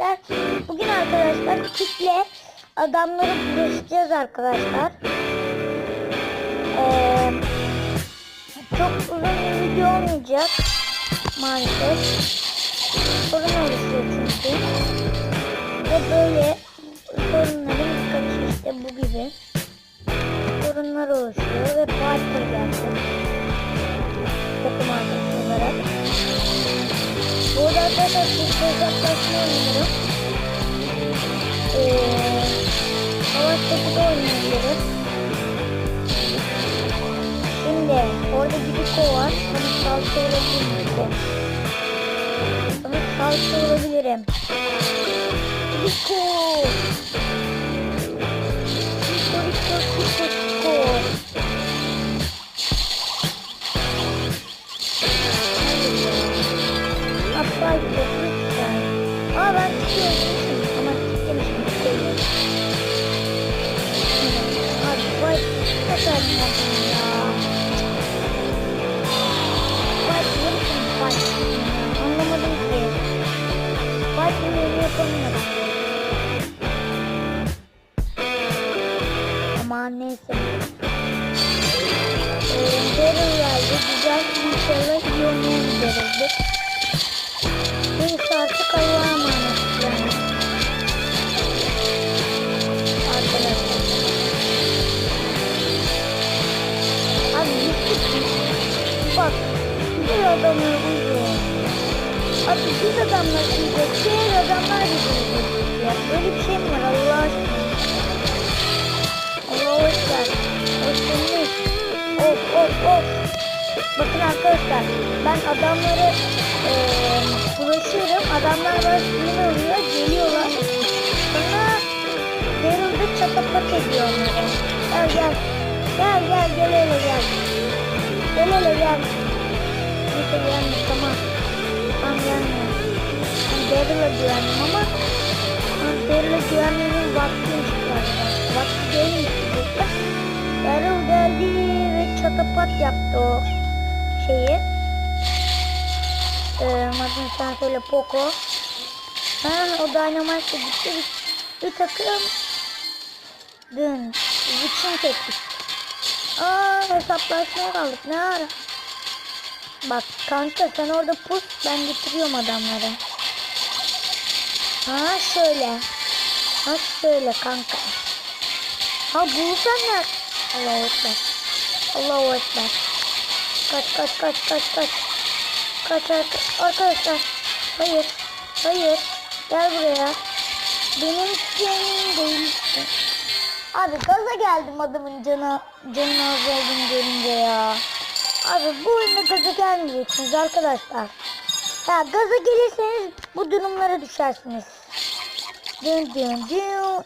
arkadaşlar. Bugün arkadaşlar kitle adamları buluşacağız arkadaşlar. Ee, çok uzun bir video olmayacak maalesef. Sorun oluşuyor çünkü. Ve böyle sorunların birkaçı işte bu gibi. Sorunlar oluşuyor ve parti geldi. Takım arkadaşı olarak. Bu arada arkadaşlar bir uzaklaşma oynuyorum. Ee, savaş topu da oynayabiliriz. Şimdi orada bir Biko var. Sana salça olabilirim. Sana salça olabilirim. Biko. Biko, Anlamadım ki. Bunu yapamıyorum. Ama neyse. Ee, Daryl geldi. Güzel inşallah iyi oynayabiliriz. Adamlar uyuyor. Abi biz adamlar uyuyor. Diğer adamlar bizi uyuyor. Ya böyle bir şey mi var Allah aşkına? Allah'a ekber. Hoşçakalın. Of of of. Bakın arkadaşlar ben adamları eee bulaşıyorum. Adamlar bana sinir oluyor. Geliyorlar. Sonra Daryl'da çatapat ediyor onları. Gel gel. Gel gel gel hele gel. Gel hele gel. Neyse gelme tamam. Gelme. Ben Daryl'a güvendim ama Daryl'a güvenmenin vaktiymiş galiba. Vakti değilmiş diyecekler. Daryl geldi ve çatapat yaptı o şeyi. Ee, adını sen söyle Poco. Ha, o Dynamite gitti. Bir, bir takım dün Witch'in çektik. Aa hesaplaşmaya kaldık. Ne ara? Bak kanka sen orada pus ben getiriyorum adamları. Ha şöyle. Ha şöyle kanka. Ha bulsan ne? Allahu Ekber. Allahu Ekber. Kaç kaç kaç kaç kaç. Kaç arka- arkadaşlar. Hayır. Hayır. Gel buraya. Benim senin değilsin. Abi gaza geldim adamın canı canını az olduğunu görünce ya. Abi bu oyunda gaza gelmeyeceksiniz arkadaşlar. Ya gaza gelirseniz bu durumlara düşersiniz. Dün dün dün.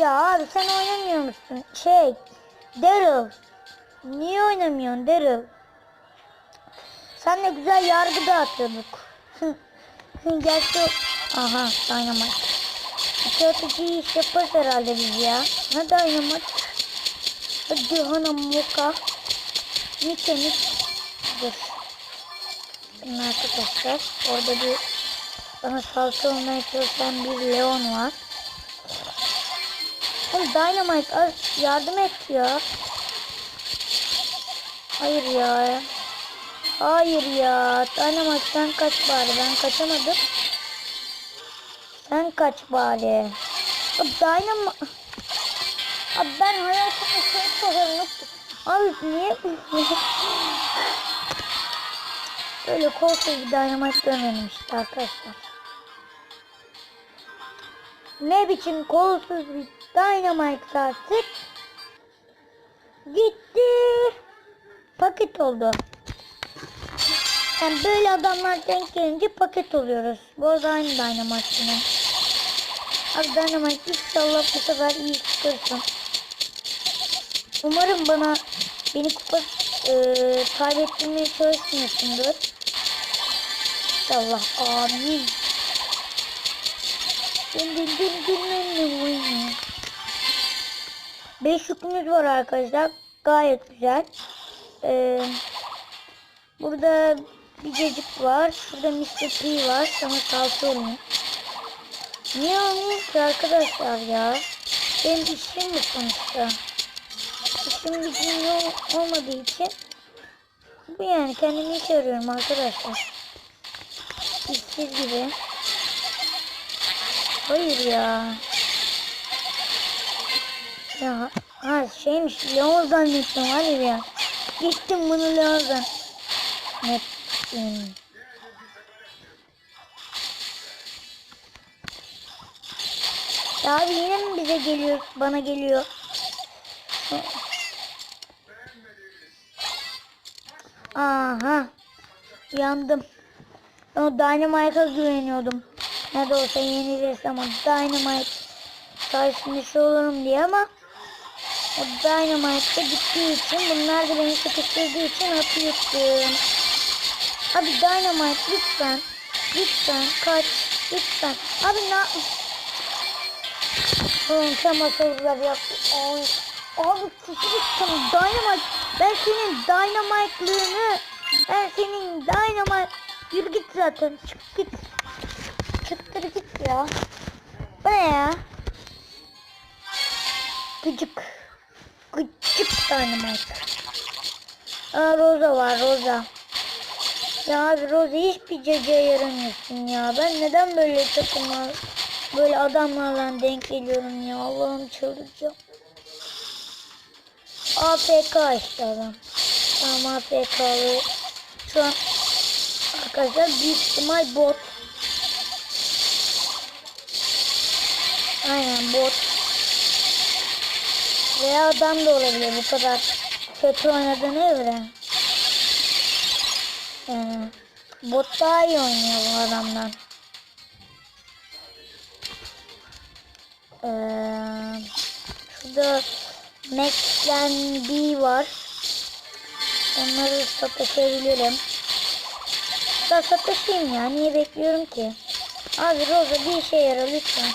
Ya abi sen oynamıyor musun? Şey, Daryl. Niye oynamıyorsun Daryl? Senle güzel yargı dağıtıyorduk. Gerçi. Aha Dynamite. Atıcı iş yaparız herhalde biz ya. Ne Dynamite? Hadi hanım moka. Nike nik. Dur. Şimdi arkadaşlar orada bir bana salça olmaya çalışan bir Leon var. Oğlum Dynamite yardım et ya. Hayır ya. Hayır ya. Dynamite sen kaç bari. Ben kaçamadım. Sen kaç bari. Abi Dynamite. Abi ben hayatımda seni sokarım. Abi niye? Böyle kolsuz bir Dynamite görmedim arkadaşlar. Ne biçim kolsuz bir Dynamite artık. Gitti. Paket oldu. Yani böyle adamlar denk gelince paket oluyoruz. Bu arada aynı Dynamite yine. Abi Dynamite inşallah bu sefer iyi çıkarsın. Umarım bana beni kupa e, kaybettirmeye çalışmıyorsundur. İnşallah amin. Din din din din din din. Beş yükümüz var arkadaşlar. Gayet güzel. Ee, burada bir cacık var. Şurada Mr. P var. Sana salça olayım. Niye olmayayım ki arkadaşlar ya? Benim işim bu sonuçta. Gücüm yok olmadığı için bu yani kendimi iş arıyorum arkadaşlar. İşsiz gibi. Hayır ya. Ya ha şeymiş Leon zannettim hayır ya. Gittim bunu Leon zannettim. Ya abi yine mi bize geliyor, bana geliyor? Aha. Yandım. O Dynamite'a güveniyordum. Ne de olsa yeniliriz ama Dynamite şey olurum diye ama o Dynamite'da gittiği için bunlar da beni sıkıştırdığı için hapı yuttum. Abi Dynamite lütfen. Lütfen kaç. Lütfen. Abi ne Oğlum sen masajlar yap. Ay. Abi küçücüksün Dynamite. Ben senin Dynamite'lığını ben senin Dynamite Yürü git zaten. Çık git. Çıktır git ya. Bu ne ya? Gıcık. Gıcık Dynamite. Aa Rosa var Rosa. Ya abi Rosa hiçbir cacıya yaramıyorsun ya. Ben neden böyle takımlar, böyle adamlarla denk geliyorum ya. Allah'ım çıldıracağım. AFK işte adam. Tamam AFK'lı. Şu an arkadaşlar büyük ihtimal bot. Aynen bot. Veya adam da olabilir bu kadar kötü oynadığına göre. Yani bot daha iyi oynuyor bu adamdan. Ee, şurada Max'len B var. Onları sataşabilirim. Da sataşayım ya. Niye bekliyorum ki? Abi Rosa bir işe yarar lütfen.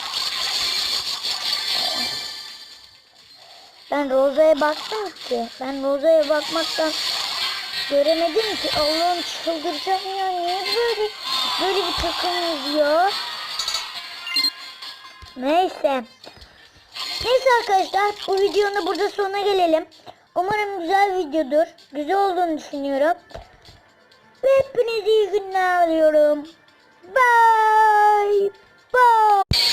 Ben Rosa'ya baktım ki. Ben Rosa'ya bakmaktan göremedim ki. Allah'ım çıldıracağım ya. Niye böyle böyle bir takımız ya? Neyse. Neyse arkadaşlar bu videonun da burada sonuna gelelim. Umarım güzel videodur. Güzel olduğunu düşünüyorum. Ve hepinize iyi günler diliyorum. Bye. Bye.